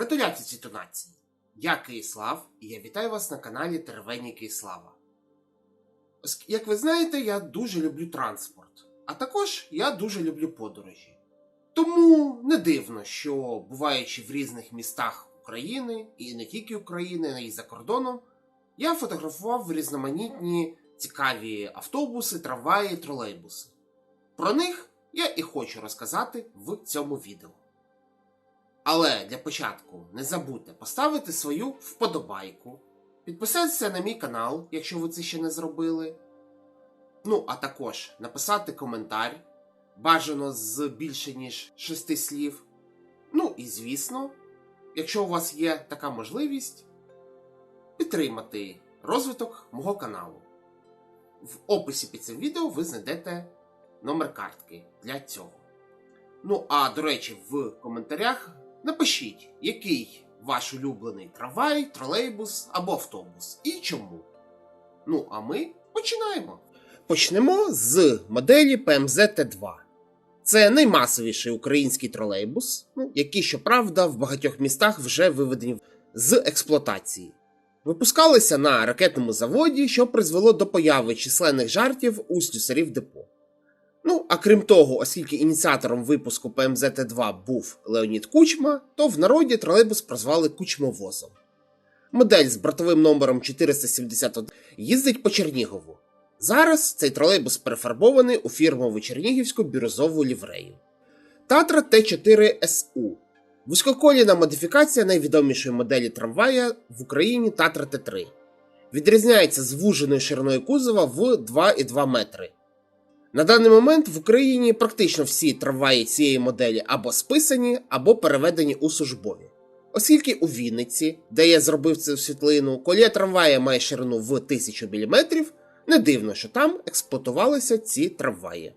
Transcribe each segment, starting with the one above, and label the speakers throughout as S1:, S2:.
S1: Гратуляції цитонації! Я Киїслав і я вітаю вас на каналі Тервені Киїслава. Як ви знаєте, я дуже люблю транспорт, а також я дуже люблю подорожі. Тому не дивно, що буваючи в різних містах України і не тільки України, а й за кордоном, я фотографував різноманітні цікаві автобуси, трамваї, тролейбуси. Про них я і хочу розказати в цьому відео. Але для початку не забудьте поставити свою вподобайку, підписатися на мій канал, якщо ви це ще не зробили. Ну, а також написати коментар, бажано з більше ніж шести слів. Ну і звісно, якщо у вас є така можливість, підтримати розвиток мого каналу. В описі під цим відео ви знайдете номер картки для цього. Ну, а до речі, в коментарях напишіть, який ваш улюблений трамвай, тролейбус або автобус і чому. Ну, а ми починаємо. Почнемо з моделі PMZ T2. Це наймасовіший український тролейбус, ну, який, щоправда, в багатьох містах вже виведені з експлуатації. Випускалися на ракетному заводі, що призвело до появи численних жартів у слюсарів депо. Ну, а крім того, оскільки ініціатором випуску ПМЗ-Т2 був Леонід Кучма, то в народі тролейбус прозвали Кучмовозом. Модель з бортовим номером 471 їздить по Чернігову. Зараз цей тролейбус перефарбований у фірмову чернігівську бірюзову ліврею. Татра Т4СУ вузькоколійна модифікація найвідомішої моделі трамвая в Україні Татра Т3. Відрізняється звуженою шириною кузова в 2,2 метри. На даний момент в Україні практично всі трамваї цієї моделі або списані, або переведені у службові. Оскільки у Вінниці, де я зробив цю світлину, колія трамвая має ширину в 1000 мм, не дивно, що там експлуатувалися ці трамваї.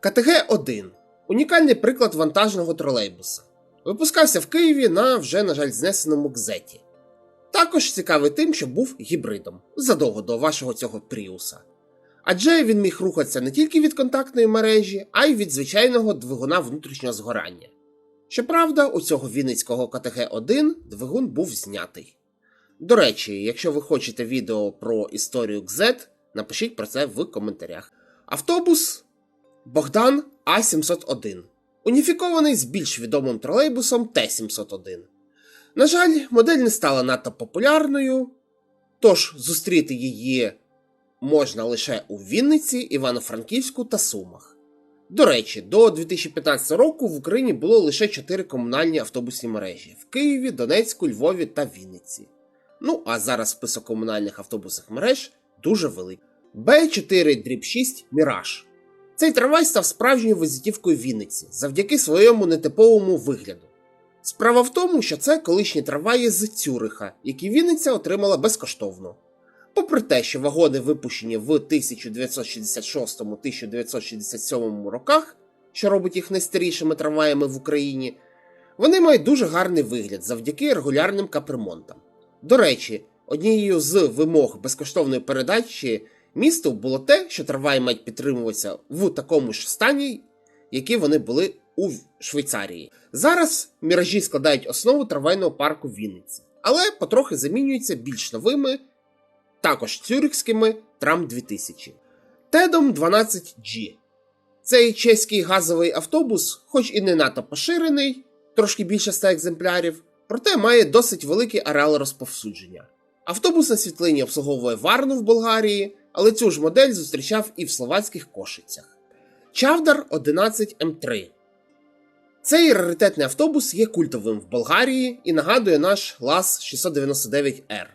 S1: КТГ-1 унікальний приклад вантажного тролейбуса. Випускався в Києві на вже, на жаль, знесеному гзеті. Також цікавий тим, що був гібридом задовго до вашого цього пріуса. Адже він міг рухатися не тільки від контактної мережі, а й від звичайного двигуна внутрішнього згорання. Щоправда, у цього Вінницького КТГ-1 двигун був знятий. До речі, якщо ви хочете відео про історію ГЗ, напишіть про це в коментарях. Автобус Богдан А701, уніфікований з більш відомим тролейбусом Т701. На жаль, модель не стала надто популярною, тож зустріти її можна лише у Вінниці, Івано-Франківську та Сумах. До речі, до 2015 року в Україні було лише 4 комунальні автобусні мережі в Києві, Донецьку, Львові та Вінниці. Ну а зараз список комунальних автобусних мереж дуже великий. Б4 6 Міраж. Цей трамвай став справжньою визитівкою Вінниці завдяки своєму нетиповому вигляду. Справа в тому, що це колишні трамваї з Цюриха, які Вінниця отримала безкоштовно. Попри те, що вагони випущені в 1966-1967 роках, що робить їх найстарішими трамваями в Україні, вони мають дуже гарний вигляд завдяки регулярним капремонтам. До речі, однією з вимог безкоштовної передачі місту було те, що трамваї мають підтримуватися в такому ж стані, які вони були у Швейцарії. Зараз міражі складають основу трамвайного парку Вінниці, але потрохи замінюються більш новими також цюрихськими Трам 2000. Тедом 12G. Цей чеський газовий автобус, хоч і не надто поширений, трошки більше 100 екземплярів, проте має досить великий ареал розповсюдження. Автобус на світлині обслуговує Варну в Болгарії, але цю ж модель зустрічав і в словацьких кошицях. Чавдар 11М3. Цей раритетний автобус є культовим в Болгарії і нагадує наш ЛАЗ 699R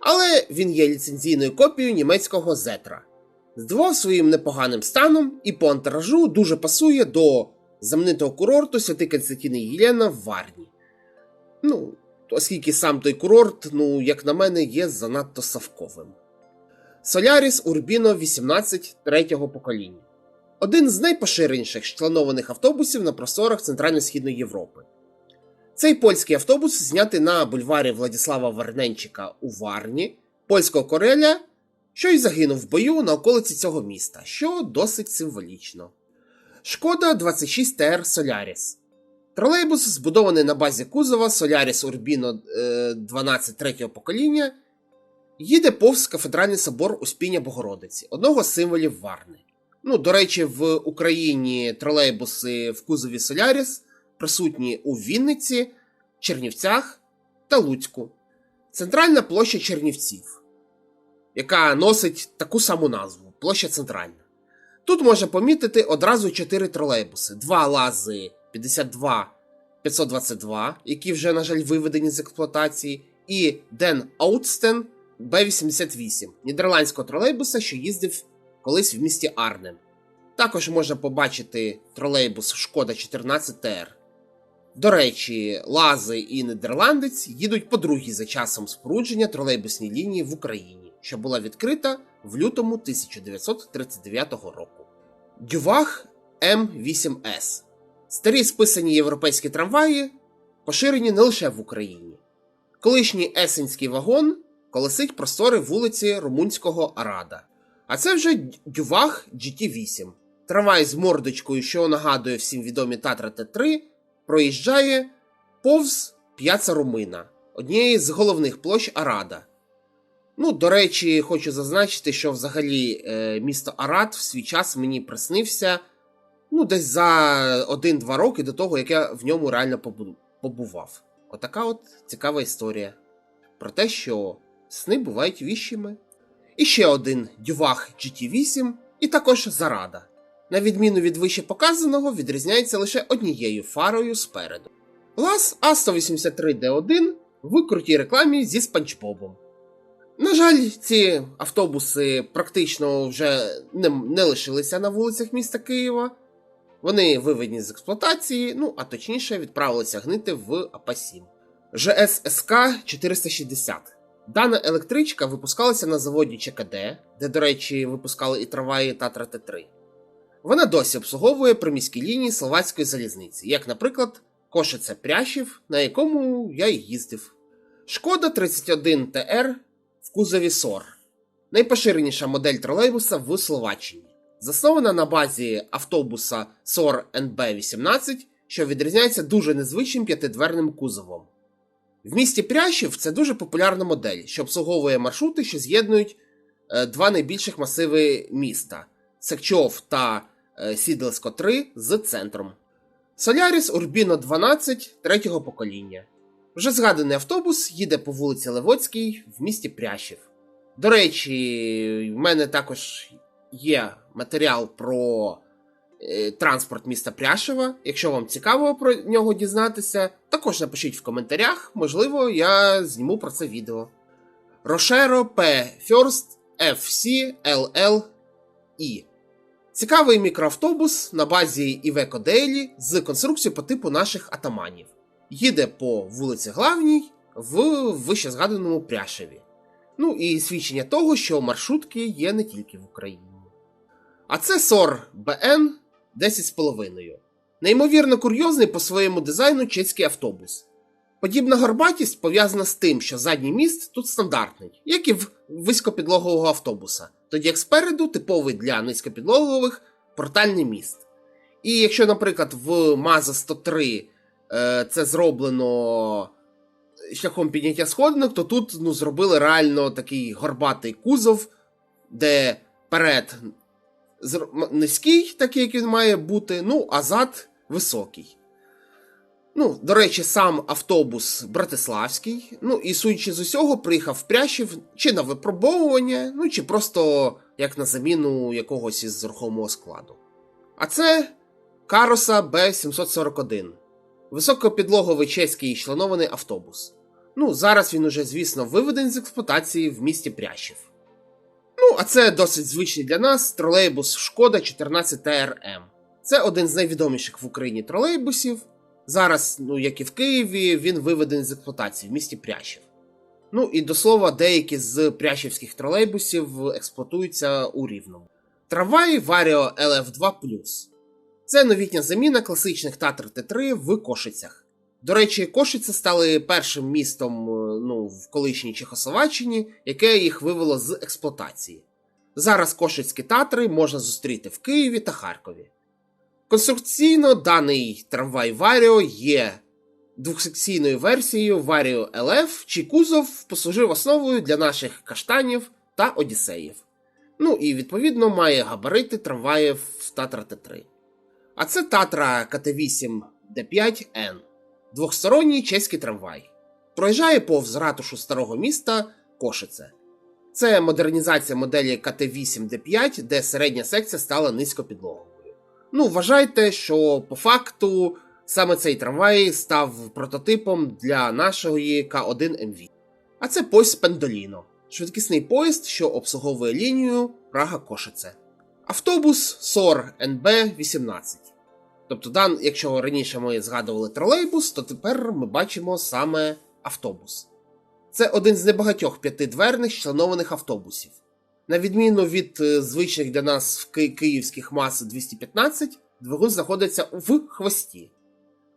S1: але він є ліцензійною копією німецького зетра. Здивував своїм непоганим станом і по антуражу дуже пасує до знаменитого курорту Святий Константин Єлена в Варні. Ну, оскільки сам той курорт, ну, як на мене, є занадто савковим. Соляріс Урбіно 18 третього покоління. Один з найпоширеніших членованих автобусів на просторах Центрально-Східної Європи. Цей польський автобус знятий на бульварі Владислава Варненчика у Варні, польського кореля, що й загинув в бою на околиці цього міста, що досить символічно. Шкода 26 TR Solaris. Тролейбус збудований на базі кузова Urbino е, 12 третього покоління, їде повз кафедральний собор Успіння Богородиці, одного з символів Варни. Ну, до речі, в Україні тролейбуси в кузові Solaris присутні у Вінниці, Чернівцях та Луцьку. Центральна площа Чернівців, яка носить таку саму назву площа Центральна. Тут можна помітити одразу чотири тролейбуси: два лази 52 522, які вже, на жаль, виведені з експлуатації, і Ден Аутстен Б-88 нідерландського тролейбуса, що їздив колись в місті Арнем. Також можна побачити тролейбус Шкода 14 ТР. До речі, Лази і Нідерландець їдуть по другій за часом спорудження тролейбусній лінії в Україні, що була відкрита в лютому 1939 року. Дювах М8С. Старі списані європейські трамваї поширені не лише в Україні. Колишній есенський вагон колесить простори вулиці Румунського Арада. А це вже Дювах GT8. Трамвай з мордочкою, що нагадує всім відомі Татра Т3, проїжджає повз П'яца Румина, однієї з головних площ Арада. Ну, до речі, хочу зазначити, що взагалі е, місто Арад в свій час мені приснився ну, десь за 1-2 роки до того, як я в ньому реально побував. Отака от цікава історія. Про те, що сни бувають віщими. І ще один Дювах GT8, і також Зарада. На відміну від вище показаного, відрізняється лише однією фарою спереду. Лас А183D1 в крутій рекламі зі спанчбобом. На жаль, ці автобуси практично вже не, не лишилися на вулицях міста Києва. Вони виведені з експлуатації, ну а точніше відправилися гнити в АПА-7. ЖС СК 460. Дана електричка випускалася на заводі ЧКД, де, до речі, випускали і трамваї Татра Т3. Вона досі обслуговує приміські лінії словацької залізниці, як, наприклад, Кошице Прящів, на якому я й їздив. Шкода 31 ТР в кузові СОР. Найпоширеніша модель тролейбуса в Словаччині. Заснована на базі автобуса SOR NB18, що відрізняється дуже незвичним п'ятидверним кузовом. В місті Прящів це дуже популярна модель, що обслуговує маршрути, що з'єднують е, два найбільших масиви міста Секчов та е, Сідлеско 3 з центром. Соляріс Урбіно 12 третього покоління. Вже згаданий автобус їде по вулиці Левоцькій в місті Прящів. До речі, в мене також є матеріал про е, транспорт міста Пряшева. Якщо вам цікаво про нього дізнатися, також напишіть в коментарях, можливо, я зніму про це відео. Рошеро П. First FC. Цікавий мікроавтобус на базі Івеко Дейлі з конструкцією по типу наших атаманів. Їде по вулиці Главній в вищезгаданому Пряшеві. Ну і свідчення того, що маршрутки є не тільки в Україні. А це SOR BN 10,5. Неймовірно курйозний по своєму дизайну чеський автобус. Подібна горбатість пов'язана з тим, що задній міст тут стандартний, як і в високопідлогового автобуса, тоді як спереду типовий для низькопідлогових портальний міст. І якщо, наприклад, в Маза 103 е, це зроблено шляхом підняття сходинок, то тут ну, зробили реально такий горбатий кузов, де перед низький, такий, як він має бути, ну, а зад високий. Ну, до речі, сам автобус Братиславський. Ну, і судячи з усього, приїхав в Прящів чи на випробовування, ну, чи просто як на заміну якогось із рухомого складу. А це Кароса Б741. Високопідлоговий чеський членований автобус. Ну, зараз він уже, звісно, виведений з експлуатації в місті Прящів. Ну, а це досить звичний для нас тролейбус Шкода 14 ТРМ. Це один з найвідоміших в Україні тролейбусів. Зараз, ну як і в Києві, він виведений з експлуатації в місті Прящів. Ну і до слова, деякі з прящівських тролейбусів експлуатуються у Рівному. Трамваї Vario LF2 Це новітня заміна класичних Татр Т3 в Кошицях. До речі, Кошиці стали першим містом е, ну, в колишній Чехословаччині, яке їх вивело з експлуатації. Зараз Кошицькі татри можна зустріти в Києві та Харкові. Конструкційно даний трамвай Варіо є двохсекційною версією Варіо LF, чий кузов послужив основою для наших каштанів та Одіссеїв. Ну і відповідно має габарити трамваїв Татра Т3. А це Татра КТ8 Д5Н, двохсторонній чеський трамвай. Проїжджає повз ратушу старого міста Кошице. Це модернізація моделі КТ8Д5, де середня секція стала низькопідлоговою. Ну, вважайте, що по факту саме цей трамвай став прототипом для нашої К1МВ. А це поїзд Пендоліно, швидкісний поїзд, що обслуговує лінію Прага Кошице. Автобус СОР НБ-18. Тобто, дан, якщо раніше ми згадували тролейбус, то тепер ми бачимо саме автобус. Це один з небагатьох п'ятидверних членованих автобусів. На відміну від е, звичних для нас київських мас 215, двигун знаходиться в хвості.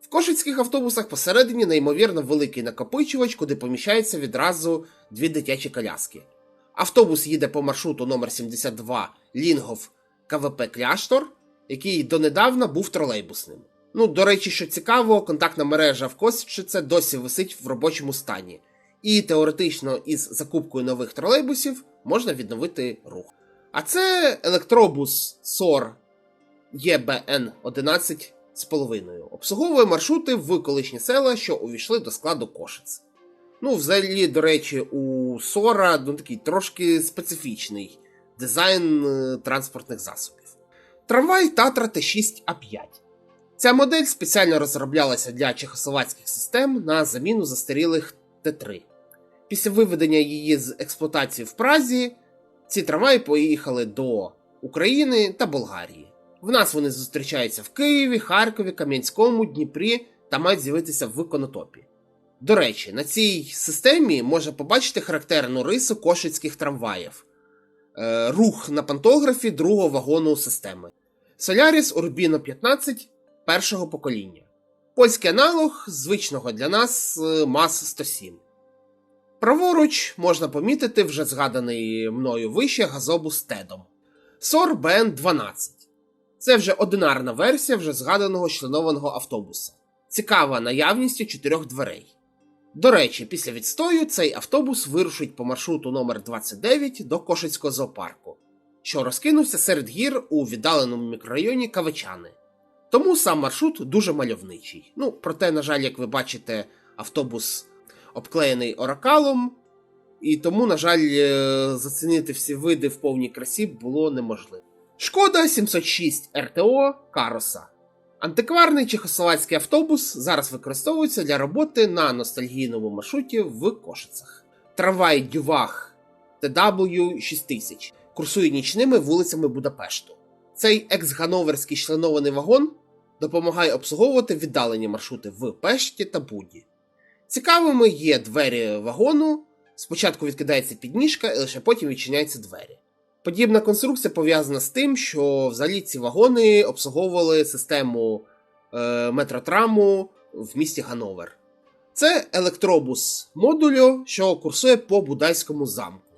S1: В кошицьких автобусах посередині неймовірно великий накопичувач, куди поміщаються відразу дві дитячі коляски. Автобус їде по маршруту номер 72 Лінгов КВП Кляштор, який донедавна був тролейбусним. Ну, до речі, що цікаво, контактна мережа в Косівчице досі висить в робочому стані, і теоретично із закупкою нових тролейбусів можна відновити рух. А це електробус СОР ЄБН 11 з половиною. Обслуговує маршрути в колишні села, що увійшли до складу Кошиць. Ну, взагалі, до речі, у Сора ну, такий трошки специфічний дизайн е, транспортних засобів. Трамвай Татра Т6А5. Ця модель спеціально розроблялася для чехословацьких систем на заміну застарілих Т3. Після виведення її з експлуатації в Празі, ці трамваї поїхали до України та Болгарії. В нас вони зустрічаються в Києві, Харкові, Кам'янському, Дніпрі та мають з'явитися в Конотопі. До речі, на цій системі можна побачити характерну рису кошицьких трамваїв, Е, рух на пантографі другого вагону системи. Solaris Urbino 15 першого покоління. Польський аналог звичного для нас е, МАЗ 107. Праворуч можна помітити вже згаданий мною вище газобус Тедом. SOR BN 12. Це вже одинарна версія вже згаданого членованого автобуса. Цікава наявністю чотирьох дверей. До речі, після відстою цей автобус вирушить по маршруту номер 29 до Кошицького зоопарку, що розкинувся серед гір у віддаленому мікрорайоні Кавичани. Тому сам маршрут дуже мальовничий. Ну, проте, на жаль, як ви бачите, автобус обклеєний оракалом, і тому, на жаль, е, зацінити всі види в повній красі було неможливо. Шкода 706 РТО Кароса. Антикварний чехословацький автобус зараз використовується для роботи на ностальгійному маршруті в Кошицях. Трамвай Дювах TW 6000 курсує нічними вулицями Будапешту. Цей екс-гановерський членований вагон допомагає обслуговувати віддалені маршрути в Пешті та Буді. Цікавими є двері вагону. Спочатку відкидається підніжка, і лише потім відчиняються двері. Подібна конструкція пов'язана з тим, що взагалі ці вагони обслуговували систему е, метротраму в місті Гановер. Це електробус модулю, що курсує по Будайському замку.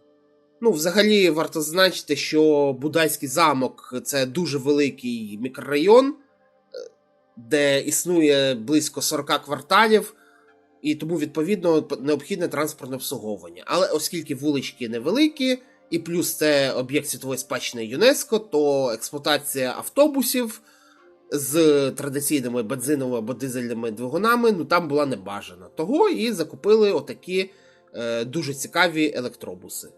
S1: Ну, взагалі, варто зазначити, що Будайський замок це дуже великий мікрорайон, е, де існує близько 40 кварталів, і тому, відповідно, необхідне транспортне обслуговування. Але оскільки вулички невеликі, і плюс це об'єкт світової спадщини ЮНЕСКО, то експлуатація автобусів з традиційними бензиновими або дизельними двигунами ну там була не бажана. Того і закупили отакі е, дуже цікаві електробуси.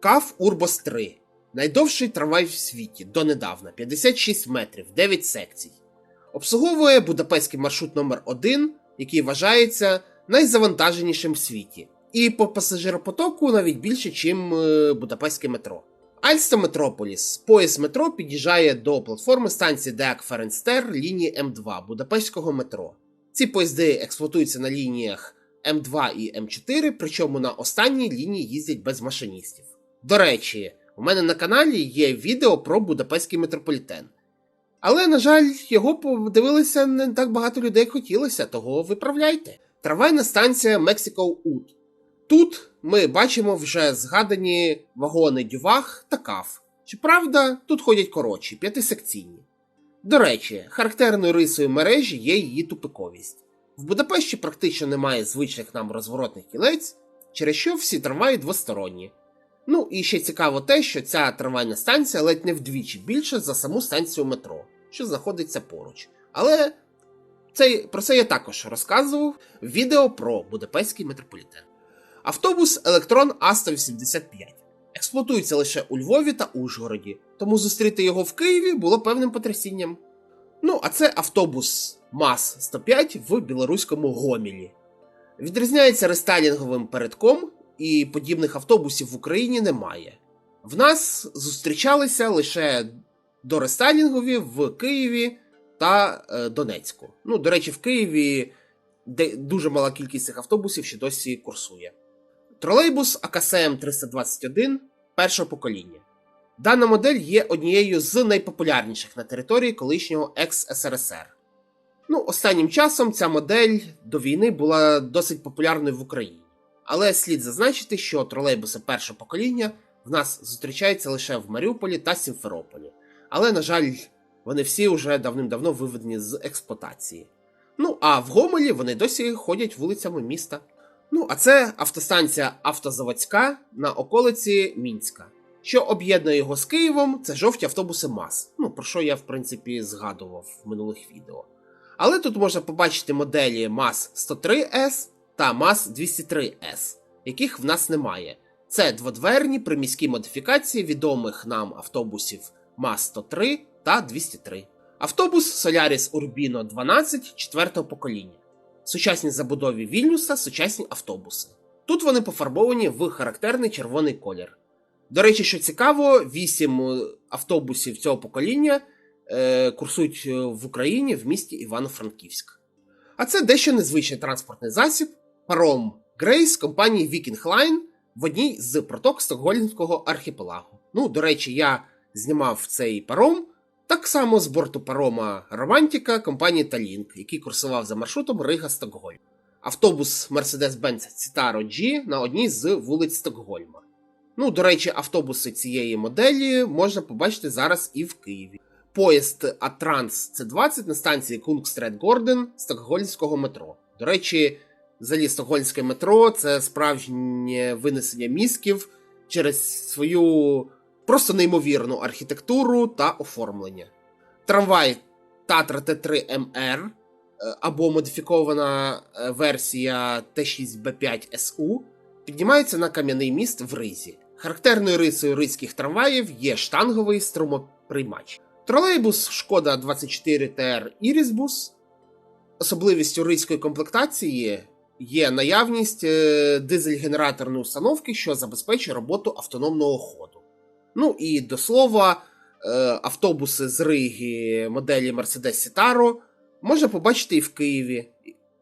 S1: КАФ Урбос 3 найдовший трамвай в світі донедавна 56 метрів, 9 секцій. Обслуговує будапештський маршрут номер 1 який вважається найзавантаженішим в світі. І по пасажиропотоку навіть більше, ніж Будапештське метро. Альста Метрополіс. Поїзд метро під'їжджає до платформи станції Деак Ференстер лінії М2 Будапештського метро. Ці поїзди експлуатуються на лініях М2 і М4, причому на останній лінії їздять без машиністів. До речі, у мене на каналі є відео про Будапештський метрополітен. Але, на жаль, його подивилися не так багато людей, як хотілося, того виправляйте. Трамвайна станція Mexico Ут. Тут ми бачимо вже згадані вагони Дювах та Каф. Щоправда, тут ходять коротші, п'ятисекційні. До речі, характерною рисою мережі є її тупиковість. В Будапешті практично немає звичних нам розворотних кілець, через що всі трамваї двосторонні. Ну і ще цікаво те, що ця трамвайна станція ледь не вдвічі більша за саму станцію метро, що знаходиться поруч. Але це, про це я також розказував в відео про Будапештський метрополітен. Автобус Електрон А185 експлуатується лише у Львові та Ужгороді, тому зустріти його в Києві було певним потрясінням. Ну, а це автобус МАЗ-105 в білоруському Гомілі. Відрізняється рестайлінговим передком, і подібних автобусів в Україні немає. В нас зустрічалися лише дорестайлінгові в Києві та е, Донецьку. Ну, до речі, в Києві де дуже мала кількість цих автобусів ще досі курсує. Тролейбус АКСМ 321 першого покоління. Дана модель є однією з найпопулярніших на території колишнього екс-СРСР. Ну, останнім часом ця модель до війни була досить популярною в Україні. Але слід зазначити, що тролейбуси першого покоління в нас зустрічаються лише в Маріуполі та Сімферополі. Але, на жаль, вони всі вже давним-давно виведені з експлуатації. Ну а в Гомелі вони досі ходять вулицями міста. Ну, а це автостанція Автозаводська на околиці Мінська. Що об'єднує його з Києвом, це жовті автобуси МАЗ. Ну, про що я, в принципі, згадував в минулих відео. Але тут можна побачити моделі МАЗ 103С та МАЗ 203С, яких в нас немає. Це дводверні приміські модифікації відомих нам автобусів МАЗ 103 та 203. Автобус Solaris Urbino 12 четвертого покоління. Сучасні забудові Вільнюса, сучасні автобуси. Тут вони пофарбовані в характерний червоний колір. До речі, що цікаво, 8 автобусів цього покоління е, курсують в Україні в місті Івано-Франківськ. А це дещо незвичний транспортний засіб паром Грейс компанії Viking Line в одній з проток Стокгольмського архіпелагу. Ну, до речі, я знімав цей паром так само з борту парома Романтіка компанії Talink, який курсував за маршрутом Рига Стокгольм. Автобус Mercedes-Benz Citaro G на одній з вулиць Стокгольма. Ну, до речі, автобуси цієї моделі можна побачити зараз і в Києві. Поїзд Атранс С20 на станції Кунгстрет Горден Стокгольмського метро. До речі, взагалі Стокгольмське метро це справжнє винесення мізків через свою просто неймовірну архітектуру та оформлення. Трамвай Татра Т3МР е, або модифікована е, версія Т6Б5СУ піднімається на кам'яний міст в Ризі. Характерною рисою ризьких трамваїв є штанговий струмоприймач. Тролейбус Шкода 24 ТР Ірісбус. Особливістю ризької комплектації є наявність е, дизель-генераторної установки, що забезпечує роботу автономного ходу. Ну і до слова, е, автобуси з Риги моделі Mercedes Citaro можна побачити і в Києві.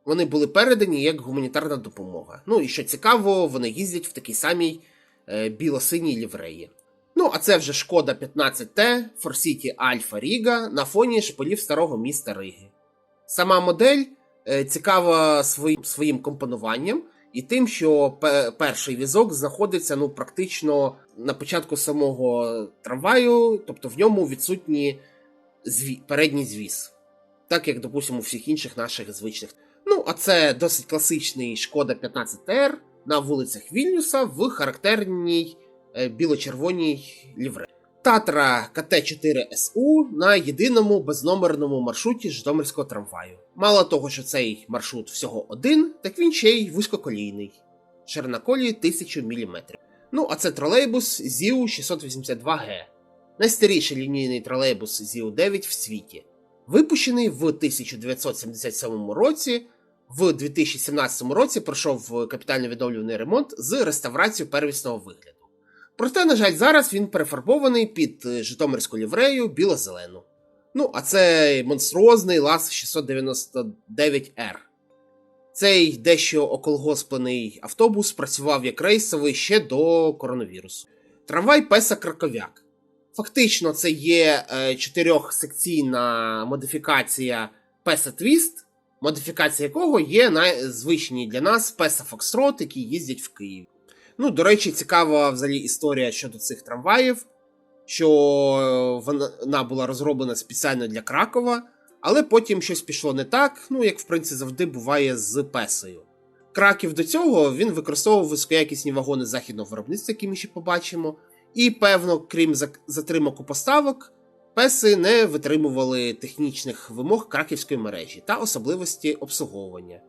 S1: Вони були передані як гуманітарна допомога. Ну і що цікаво, вони їздять в такій самій е, біло-синій лівреї. Ну, а це вже шкода 15Т Форсіті Альфа Ріга на фоні шполів старого міста Риги. Сама модель е, цікава своїм, своїм компонуванням і тим, що перший візок знаходиться ну, практично на початку самого трамваю, тобто в ньому відсутні зві... передній звіс, так як, допустимо, у всіх інших наших звичних. Ну, а це досить класичний шкода 15ТР на вулицях Вільнюса в характерній е, біло-червоній лівре. Татра КТ-4СУ на єдиному безномерному маршруті Житомирського трамваю. Мало того, що цей маршрут всього один, так він ще й вузькоколійний. Ширина колії 1000 мм. Ну, а це тролейбус ЗІУ 682Г. Найстаріший лінійний тролейбус ЗІУ 9 в світі. Випущений в 1977 році. В 2017 році пройшов капітально відновлюваний ремонт з реставрацією первісного вигляду. Проте, на жаль, зараз він перефарбований під е, Житомирську ліврею біло-зелену. Ну, а це монструозний ЛАЗ 699R. Цей дещо околгосплений автобус працював як рейсовий ще до коронавірусу. Трамвай Песа Краковяк. Фактично, це є е, чотирьохсекційна модифікація Песа Твіст, модифікація якого є на звичній для нас Песа Фокстрот, які їздять в Києві. Ну, до речі, цікава взагалі історія щодо цих трамваїв. що е, вона була розроблена спеціально для Кракова, але потім щось пішло не так, ну як в принципі завжди буває з Песою. Краків до цього він використовував високоякісні вагони західного виробництва, які ми ще побачимо, і, певно, крім затримок у поставок, Песи не витримували технічних вимог краківської мережі та особливості обслуговування.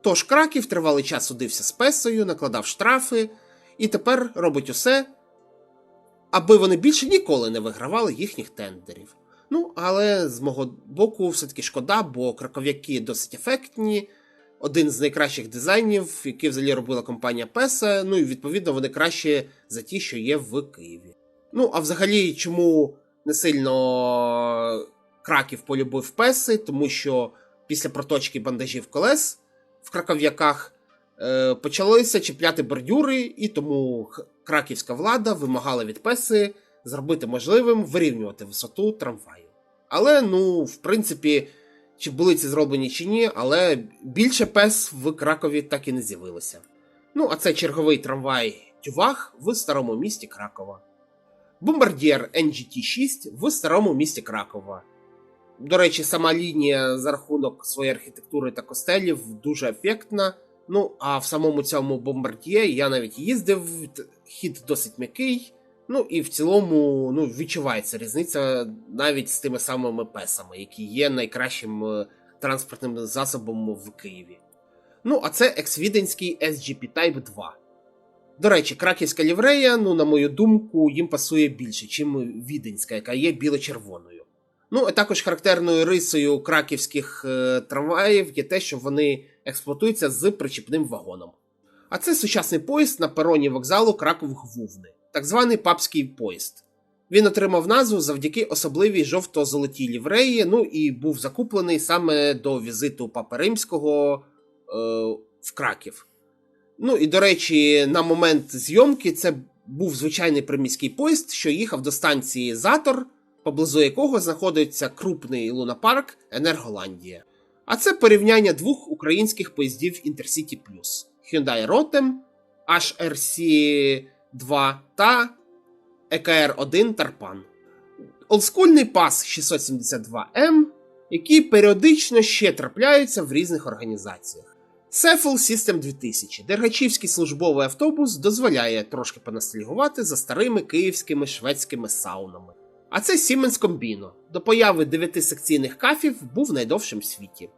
S1: Тож Краків тривалий час судився з Песою, накладав штрафи і тепер робить усе, аби вони більше ніколи не вигравали їхніх тендерів. Ну, але з мого боку, все-таки шкода, бо краков'яки досить ефектні, один з найкращих дизайнів, які взагалі робила компанія Песа. Ну і відповідно вони краще за ті, що є в Києві. Ну, а взагалі, чому не сильно краків полюбив Песи, тому що після проточки бандажів колес в краков'яках почалися чіпляти бордюри, і тому краківська влада вимагала від Песи зробити можливим вирівнювати висоту трамваю. Але, ну, в принципі, чи були ці зроблені чи ні, але більше пес в Кракові так і не з'явилося. Ну, а це черговий трамвай Тювах в старому місті Кракова. Бомбардір NGT-6 в старому місті Кракова. До речі, сама лінія за рахунок своєї архітектури та костелів дуже ефектна. Ну, а в самому цьому бомбардіє я навіть їздив, хід досить м'який. Ну і в цілому ну, відчувається різниця навіть з тими самими песами, які є найкращим е, транспортним засобом в Києві. Ну, а це ексвіденський SGP Type 2. До речі, краківська ліврея, ну, на мою думку, їм пасує більше, чим віденська, яка є біло-червоною. Ну, а також характерною рисою краківських е, трамваїв є те, що вони експлуатуються з причіпним вагоном. А це сучасний поїзд на пероні вокзалу Краков-Гвувни, так званий папський поїзд. Він отримав назву завдяки особливій жовто-золотій лівреї, ну і був закуплений саме до візиту Папи Римського е, в Краків. Ну і до речі, на момент зйомки це був звичайний приміський поїзд, що їхав до станції Затор, поблизу якого знаходиться крупний лунапарк Енерголандія. А це порівняння двох українських поїздів Intercity Plus Hyundai Rotem HRC 2 та EKR 1 Тарпан. Олдскульний пас 672M, які періодично ще трапляються в різних організаціях. Cefal System 2000, Дергачівський службовий автобус дозволяє трошки поностальгувати за старими київськими шведськими саунами. А це Combino. До появи дев'яти секційних кафів був найдовшим в світі.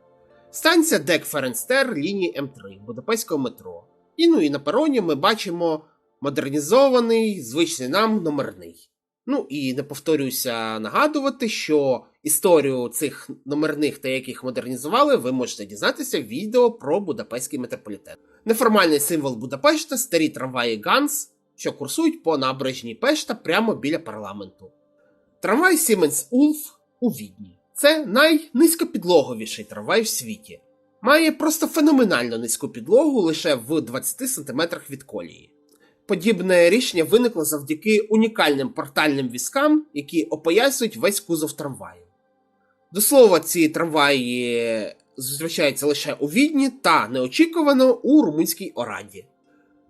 S1: Станція Дек Ференстер лінії М3 Будапештського метро. І ну і на пероні ми бачимо модернізований, звичний нам номерний. Ну і не повторюся нагадувати, що історію цих номерних та яких модернізували, ви можете дізнатися в відео про Будапештський метрополітен. Неформальний символ Будапешта старі трамваї Ганс, що курсують по набережній Пешта прямо біля парламенту. Трамвай Siemens Ulf у Відні. Це найнизькопідлоговіший трамвай в світі. Має просто феноменально низьку підлогу лише в 20 см від колії. Подібне рішення виникло завдяки унікальним портальним візкам, які опоясують весь кузов трамваю. До слова, ці трамваї зустрічаються лише у Відні та неочікувано у румунській Ораді.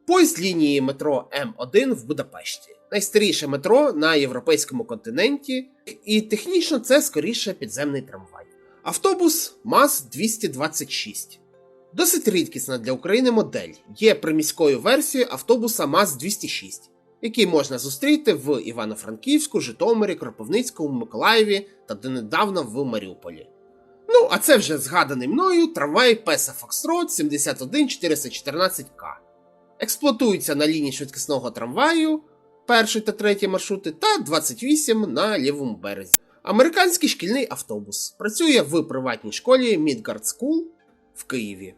S1: Поїзд лінії метро М1 в Будапешті. Найстаріше метро на європейському континенті, і технічно це скоріше підземний трамвай. Автобус МАЗ-226. Досить рідкісна для України модель. Є приміською версією автобуса МАЗ-206, який можна зустріти в Івано-Франківську, Житомирі, Кропивницькому, Миколаєві та донедавна в Маріуполі. Ну, а це вже згаданий мною трамвай Песа Фокстрот 71414К. Експлуатується на лінії швидкісного трамваю, перший та третій маршрути, та 28 на лівому березі. Американський шкільний автобус працює в приватній школі Midgard School в Києві.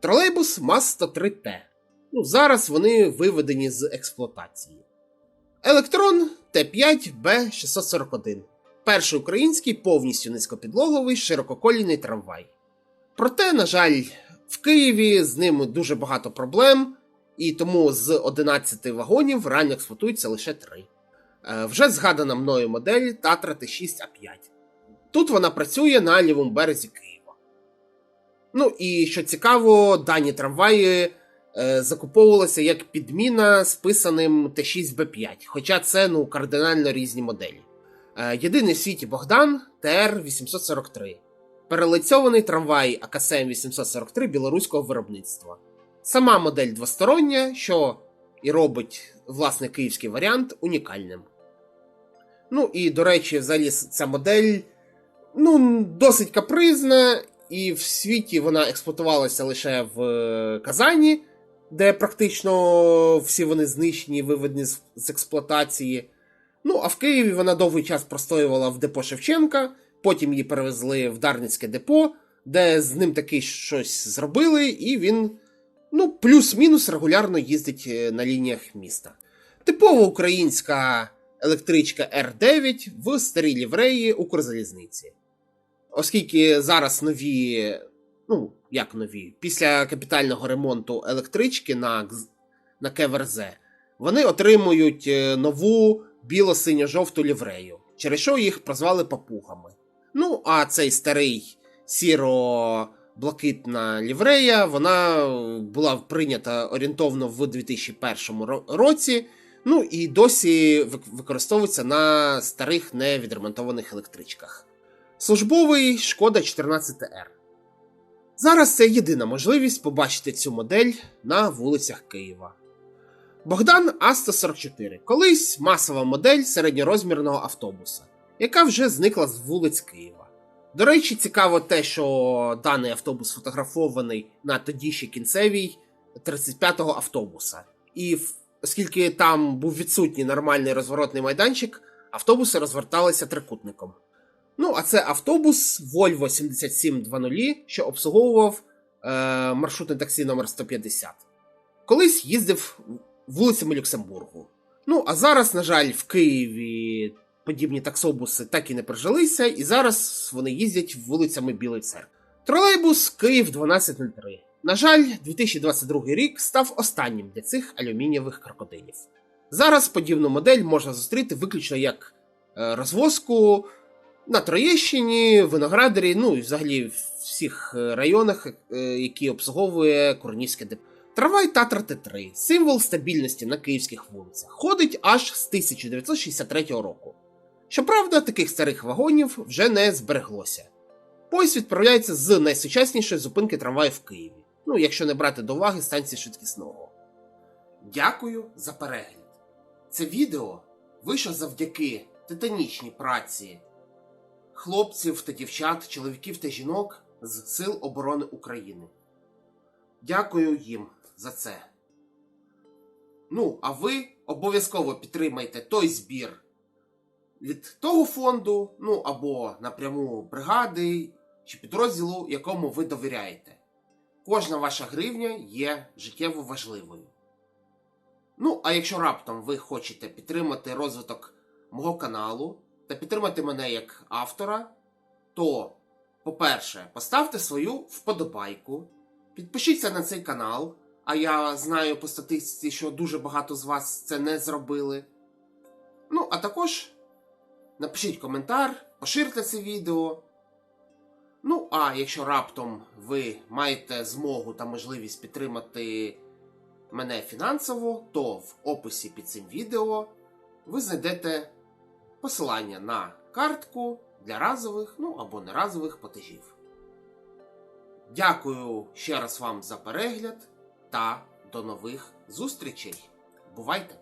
S1: Тролейбус МАЗ-103Т. Ну, зараз вони виведені з експлуатації. Електрон Т5Б641. Перший український повністю низькопідлоговий ширококолійний трамвай. Проте, на жаль, в Києві з ним дуже багато проблем, і тому з 11 вагонів реально експлуатується лише 3. Е, Вже згадана мною модель Татра Т6А5. Тут вона працює на лівому березі Києва. Ну і що цікаво, дані трамваї е, закуповувалася як підміна списаним Т6Б5, хоча це ну, кардинально різні моделі. Е, єдиний в світі Богдан ТР-843. Перелицьований трамвай АКСМ 843 білоруського виробництва. Сама модель двостороння, що і робить власне київський варіант унікальним. Ну і, до речі, взагалі ця модель ну, досить капризна, і в світі вона експлуатувалася лише в е, Казані, де практично всі вони знищені виведені з, з експлуатації. Ну, а в Києві вона довгий час простоювала в депо Шевченка, потім її перевезли в Дарницьке депо, де з ним таки щось зробили, і він, ну, плюс-мінус регулярно їздить е, на лініях міста. Типова українська електричка Р9 в старій лівреї Укрзалізниці. Оскільки зараз нові, ну, як нові, після капітального ремонту електрички на, на КВРЗ, вони отримують е, нову біло-синьо-жовту ліврею, через що їх прозвали папугами. Ну, а цей старий сіро-блакитна ліврея, вона була прийнята орієнтовно в 2001 році. Ну і досі використовується на старих невідремонтованих електричках. Службовий шкода 14R. Зараз це єдина можливість побачити цю модель на вулицях Києва. Богдан А144 колись масова модель середньорозмірного автобуса, яка вже зникла з вулиць Києва. До речі, цікаво те, що даний автобус фотографований на тоді ще кінцевій 35-го автобуса. І оскільки там був відсутній нормальний розворотний майданчик, автобуси розверталися трикутником. Ну, а це автобус Volvo 7720, що обслуговував е, маршрутне таксі номер 150. Колись їздив вулицями Люксембургу. Ну, а зараз, на жаль, в Києві подібні таксобуси так і не прижилися, і зараз вони їздять вулицями Білої церкви. Тролейбус Київ 1203. На жаль, 2022 рік став останнім для цих алюмінієвих крокодилів. Зараз подібну модель можна зустріти виключно як е, розвозку на Троєщині, Виноградарі, ну і взагалі в всіх е, районах, е, які обслуговує Курнівське депо. Трамвай Татра Т3, символ стабільності на київських вулицях, ходить аж з 1963 року. Щоправда, таких старих вагонів вже не збереглося. Поїзд відправляється з найсучаснішої зупинки трамваю в Києві. Ну, якщо не брати до уваги станції швидкісного. Дякую за перегляд. Це відео вийшло завдяки титанічній праці хлопців та дівчат, чоловіків та жінок з Сил оборони України. Дякую їм за це. Ну, а ви обов'язково підтримайте той збір від того фонду, ну або напряму бригади чи підрозділу, якому ви довіряєте. Кожна ваша гривня є життєво важливою. Ну, а якщо раптом ви хочете підтримати розвиток мого каналу та підтримати мене як автора, то, по-перше, поставте свою вподобайку, підпишіться на цей канал, а я знаю по статистиці, що дуже багато з вас це не зробили. Ну, а також напишіть коментар, поширте це відео. Ну, а якщо раптом ви маєте змогу та можливість підтримати мене фінансово, то в описі під цим відео ви знайдете посилання на картку для разових, ну або неразових платежів. Дякую ще раз вам за перегляд та до нових зустрічей. Бувайте!